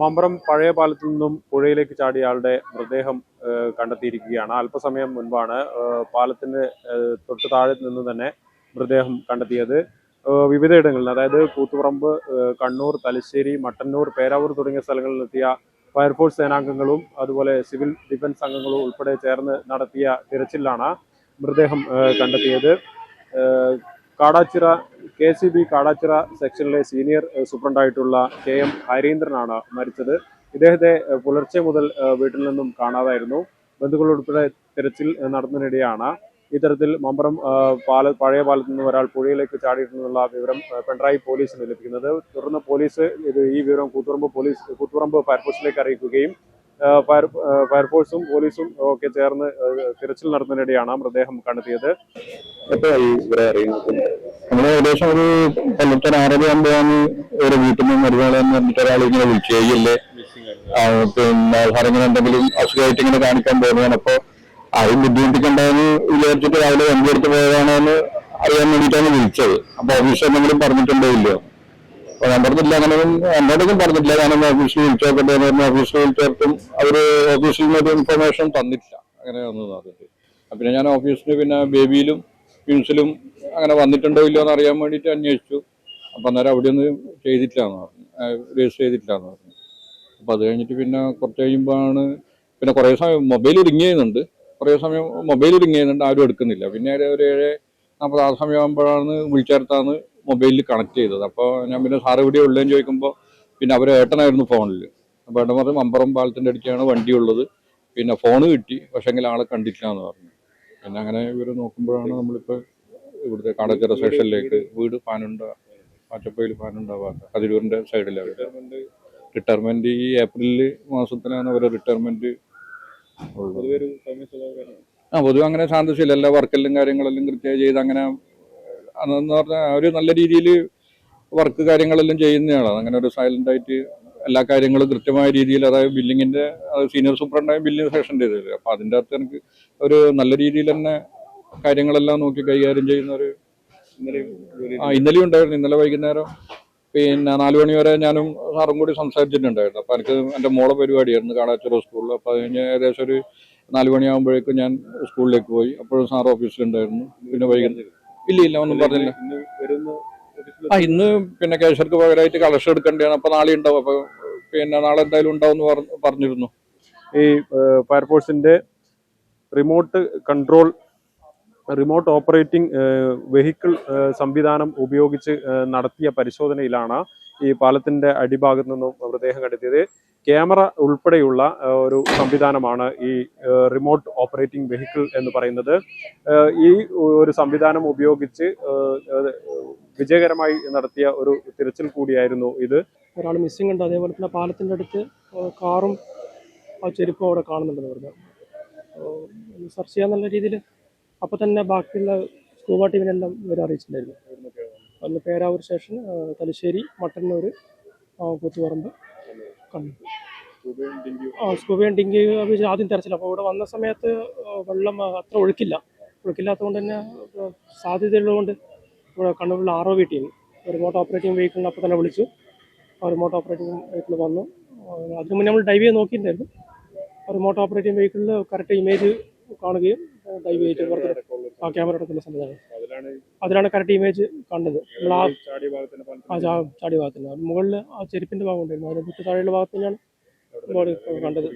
മമ്പറം പഴയ പാലത്തു നിന്നും പുഴയിലേക്ക് ചാടിയ ആളുടെ മൃതദേഹം കണ്ടെത്തിയിരിക്കുകയാണ്. അല്പസമയം മുൻപാണ് പാലത്തിന്റെ പാലത്തിന് തൊട്ട് താഴെ നിന്ന് തന്നെ മൃതദേഹം കണ്ടെത്തിയത്. വിവിധയിടങ്ങളിൽ അതായത് കൂത്തുപറമ്പ് കണ്ണൂർ തലശ്ശേരി മട്ടന്നൂർ പേരാവൂർ തുടങ്ങിയ സ്ഥലങ്ങളിലെത്തിയ ഫയർഫോഴ്സ് സേനാംഗങ്ങളും അതുപോലെ സിവിൽ ഡിഫൻസ് അംഗങ്ങളും ഉൾപ്പെടെ ചേർന്ന് നടത്തിയ തിരച്ചിലാണ് മൃതദേഹം കണ്ടെത്തിയത്. Kadachira K C B Kadachira സെക്ഷനിലെ senior സൂപ്രണ്ടായിട്ടുള്ള കെ എം ഹരീന്ദ്രനാണ് മരിച്ചത്. ഇദ്ദേഹത്തെ പുലർച്ചെ മുതൽ വീട്ടിൽ നിന്നും കാണാതായിരുന്നു. ബന്ധുക്കളുൾപ്പെടെ തിരച്ചിൽ നടത്തുന്നതിനിടെയാണ് ഇത്തരത്തിൽ മമ്പറം പാല പഴയ പാലത്ത് നിന്ന് ഒരാൾ പുഴയിലേക്ക് ചാടിയിട്ടുള്ള വിവരം പിണറായി പോലീസിന് ലഭിക്കുന്നത്. തുടർന്ന് പോലീസ് ഇത് ഈ വിവരം കൂത്തുറമ്പ് പോലീസ് കൂത്തുറമ്പ് ഫയർഫോഴ്സിലേക്ക് അറിയിക്കുകയും ഫയർ ഫയർഫോഴ്സും പോലീസും ഒക്കെ ചേർന്ന് തിരച്ചിൽ നടത്തുന്നതിനിടെയാണ് മൃതദേഹം കണ്ടെത്തിയത്. നമ്മൾ ഏകദേശം ഒരു പല്ലത്തര ആറര ആകുമ്പോഴാണ് ഒരു വീട്ടിൽ നിന്ന് മരുമകളെ എന്ന് പറഞ്ഞിട്ട് ഒരാൾ ഇങ്ങനെ വിളിച്ചു ചെയ്യല്ലേ ആ, പിന്നെ സാറിങ്ങനെ എന്തെങ്കിലും അസുഖമായിട്ട് ഇങ്ങനെ കാണിക്കാൻ പോകുന്നതാണ് അപ്പൊ ആരും ബുദ്ധിമുട്ടിക്കണ്ടെന്ന് വിചാരിച്ചിട്ട് രാവിലെ വണ്ടി എടുത്ത് പോയതാണോ എന്ന് അറിയാൻ വേണ്ടിയിട്ടാണ് വിളിച്ചത്. അപ്പൊ ഓഫീസ് എന്തെങ്കിലും പറഞ്ഞിട്ടുണ്ടോ ഇല്ലയോ? അപ്പൊ ഞാൻ പറഞ്ഞില്ല അങ്ങനെ എന്നോടൊന്നും പറഞ്ഞിട്ടില്ല കാരണം ഓഫീസിൽ വിളിച്ചു നോക്കട്ടെ എന്ന് പറഞ്ഞ ഓഫീസിൽ വിളിച്ചോർത്തും അവർ ഓഫീസിൽ നിന്ന് ഒരു ഇൻഫർമേഷൻ തന്നിട്ടില്ല. അങ്ങനെ ഒന്നും അപ്പൊ പിന്നെ ഞാൻ ഓഫീസിൽ പിന്നെ ബേബിയിലും ക്യൂൻസിലും അങ്ങനെ വന്നിട്ടുണ്ടോ ഇല്ലയോ എന്ന് അറിയാൻ വേണ്ടിയിട്ട് അന്വേഷിച്ചു. അപ്പം അന്നേരം അവിടെ ഒന്നും ചെയ്തിട്ടില്ലാന്ന് പറഞ്ഞു. രജിസ്റ്റർ ചെയ്തിട്ടില്ലാന്ന് പറഞ്ഞു. അപ്പം അത് കഴിഞ്ഞിട്ട് പിന്നെ കുറച്ച് കഴിയുമ്പോഴാണ് പിന്നെ കുറേ സമയം മൊബൈൽ റിങ് ചെയ്യുന്നുണ്ട്. കുറേ സമയം മൊബൈൽ റിങ് ചെയ്യുന്നുണ്ട്. ആരും എടുക്കുന്നില്ല. പിന്നെ ഒരു ഏഴ് നാൽപ്പത് ആ സമയമാകുമ്പോഴാണ് വിളിച്ചേർത്താണ് മൊബൈലിൽ കണക്ട് ചെയ്തത്. അപ്പോൾ ഞാൻ പിന്നെ സാറ് ഇവിടെ ഉള്ളതെന്ന് ചോദിക്കുമ്പോൾ പിന്നെ അവർ ഏട്ടനായിരുന്നു ഫോണിൽ അപ്പോൾ ഏട്ടൻ പറഞ്ഞു മമ്പറം പാലത്തിന്റെ അടുക്കാണ് വണ്ടി ഉള്ളത് പിന്നെ ഫോണ് കിട്ടി. പക്ഷേങ്കിൽ ആളെ കണ്ടിട്ടില്ല എന്ന് പറഞ്ഞു. പിന്നെ അങ്ങനെ ഇവർ നോക്കുമ്പോഴാണ് നമ്മളിപ്പോൾ ഇവിടുത്തെ കാടക്കര സ്റ്റേഷനിലേക്ക് വീട്. ഫാനുണ്ട പാറ്റപ്പയിൽ പാനുണ്ടാവാത്ത അതിരൂരിന്റെ സൈഡിലാണ് റിട്ടയർമെന്റ് ഈ ഏപ്രിൽ മാസത്തിലാണ് അവരെ റിട്ടയർമെന്റ് ആ പൊതുവെ അങ്ങനെ ശാന്തശീല എല്ലാ വർക്കെല്ലാം കാര്യങ്ങളെല്ലാം കൃത്യമായി ചെയ്ത് അങ്ങനെ അതെന്ന് പറഞ്ഞാൽ ഒരു നല്ല രീതിയിൽ വർക്ക് കാര്യങ്ങളെല്ലാം ചെയ്യുന്നതാണ് അങ്ങനെ ഒരു സൈലന്റ് ആയിട്ട് എല്ലാ കാര്യങ്ങളും കൃത്യമായ രീതിയിൽ അതായത് ബില്ലിങ്ങിന്റെ സീനിയർ സൂപ്രണ്ടായ ബില്ലിംഗ് സെഷന്റെ ഇത് അപ്പൊ അതിന്റെ അകത്ത് എനിക്ക് ഒരു നല്ല രീതിയിൽ തന്നെ കാര്യങ്ങളെല്ലാം നോക്കി കൈകാര്യം ചെയ്യുന്ന ഒരു ആ ഇന്നലെ ഉണ്ടായിരുന്നു. ഇന്നലെ വൈകുന്നേരം പിന്നെ നാലു മണി വരെ ഞാനും സാറും കൂടി സംസാരിച്ചിട്ടുണ്ടായിരുന്നു. അപ്പൊ എനിക്ക് എന്റെ മോളെ പരിപാടിയായിരുന്നു കാടാച്ചിറ സ്കൂളിൽ. അപ്പൊ അത് കഴിഞ്ഞ് ഏകദേശം ഒരു നാലു മണിയാകുമ്പോഴേക്കും ഞാൻ സ്കൂളിലേക്ക് പോയി. അപ്പോഴും സാർ ഓഫീസിലുണ്ടായിരുന്നു. പിന്നെ വൈകുന്നേരം ഇല്ല ഇല്ല ഒന്നും പറഞ്ഞില്ല. ആ ഇന്ന് പിന്നെ കേശർക്ക് പകരമായിട്ട് കളക്ഷൻ എടുക്കേണ്ടതാണ് അപ്പൊ നാളെ ഉണ്ടാവും. അപ്പൊ പിന്നെ നാളെ എന്തായാലും ഉണ്ടാവും എന്ന് പറഞ്ഞിരുന്നു. ഈ ഫയർഫോഴ്സിന്റെ remote control remote operating vehicle സംവിധാനം ഉപയോഗിച്ച് നടത്തിയ പരിശോധനയിലാണ് ഈ പാലത്തിന്റെ അടിഭാഗത്ത് നിന്നും മൃതദേഹം കണ്ടെത്തിയത്. ക്യാമറ ഉൾപ്പെടെയുള്ള ഒരു സംവിധാനമാണ് ഈ റിമോട്ട് ഓപ്പറേറ്റിംഗ് വെഹിക്കിൾ എന്ന് പറയുന്നത്. ഈ ഒരു സംവിധാനം ഉപയോഗിച്ച് വിജയകരമായി നടത്തിയ ഒരു തിരച്ചിൽ കൂടിയായിരുന്നു ഇത്. ഒരാൾ മിസ്സിംഗ് ഉണ്ട്. അതേപോലെ തന്നെ പാലത്തിന്റെ അടുത്ത് കാറും ആ ചെരുപ്പും അവിടെ കാണുന്നുണ്ടെന്ന് പറഞ്ഞു. സെർച്ച് ചെയ്യാൻ നല്ല രീതിയിൽ അപ്പോൾ തന്നെ ബാക്കിയുള്ള സ്കൂബ ടീമിനെല്ലാം ഇവരെ അറിയിച്ചിട്ടുണ്ടായിരുന്നു. അന്ന് പേരാവൂർ സ്റ്റേഷൻ തലശ്ശേരി മട്ടന്നൂർ കൂത്തുപറമ്പ് കണ്ണൂർ. ആ സ്കൂബയും ഡിങ്കി അഭിച്ച് ആദ്യം തെരച്ചില്ല അപ്പോൾ ഇവിടെ വന്ന സമയത്ത് വെള്ളം അത്ര ഒഴുക്കില്ല. ഒഴുക്കില്ലാത്തതുകൊണ്ട് തന്നെ സാധ്യതയുള്ളതുകൊണ്ട് ഇവിടെ കണ്ണൂരിൽ R O V team remote operating വെഹിക്കിളിനെ അപ്പോൾ തന്നെ വിളിച്ചു. ആ റിമോട്ട് ഓപ്പറേറ്റിംഗ് വെഹിക്കിൾ വന്നു. അതിന് മുന്നേ നമ്മൾ ഡൈവ് ചെയ്ത് നോക്കിയിട്ടുണ്ടായിരുന്നു. റിമോട്ട് ഓപ്പറേറ്റിംഗ് വെഹിക്കിളിൽ കറക്റ്റ് ഇമേജ് കാണുകയും പുറത്ത് ആ ക്യാമറ എടുക്കുന്ന സംവിധാനം അതിലാണ് കറക്റ്റ് ഇമേജ് കണ്ടത്. നമ്മൾ ആ ആ ചാ- ചാടി ഭാഗത്തിന്. മുകളിൽ ആ ചെരുപ്പിന്റെ ഭാഗം ഉണ്ടായിരുന്നു. അതിന് തൊട്ട് താഴെയുള്ള ഭാഗത്ത് തന്നെയാണ് ബോഡി കണ്ടത്.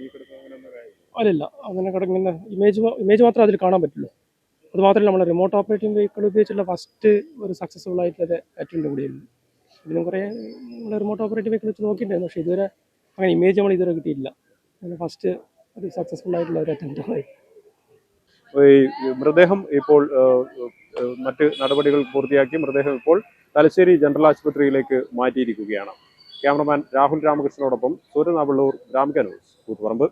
അല്ലല്ല അങ്ങനെ കിടങ്ങുന്ന ഇമേജ് ഇമേജ് മാത്രം അതിൽ കാണാൻ പറ്റുള്ളൂ. അത് മാത്രമല്ല നമ്മൾ റിമോട്ട് ഓപ്പറേറ്റിംഗ് വെഹിക്കിൾ ഉപയോഗിച്ചുള്ള ഫസ്റ്റ് ഒരു സക്സസ്ഫുൾ ആയിട്ടുള്ള അറ്റൻഡ് കൂടിയായിരുന്നു ഇതിനും കുറേ നമ്മൾ റിമോട്ട് ഓപ്പറേറ്റിംഗ് വെഹിക്കിൾ വെച്ച് നോക്കിയിട്ടുണ്ടായിരുന്നു. പക്ഷേ ഇതുവരെ അങ്ങനെ ഇമേജ് നമ്മൾ ഇതുവരെ കിട്ടിയിട്ടില്ല. ഫസ്റ്റ് ഒരു സക്സസ്ഫുൾ ആയിട്ടുള്ള ഒരു അറ്റംപ്റ്റ് ആയി ഈ മൃതദേഹം ഇപ്പോൾ മറ്റ് നടപടികൾ പൂർത്തിയാക്കി മൃതദേഹം ഇപ്പോൾ തലശ്ശേരി ജനറൽ ആശുപത്രിയിലേക്ക് മാറ്റിയിരിക്കുകയാണ്. ക്യാമറമാൻ രാഹുൽ രാമകൃഷ്ണനോടൊപ്പം സൂര്യനാവള്ളൂർ ഗ്രാമിക ന്യൂസ് കൂത്തുപറമ്പ്.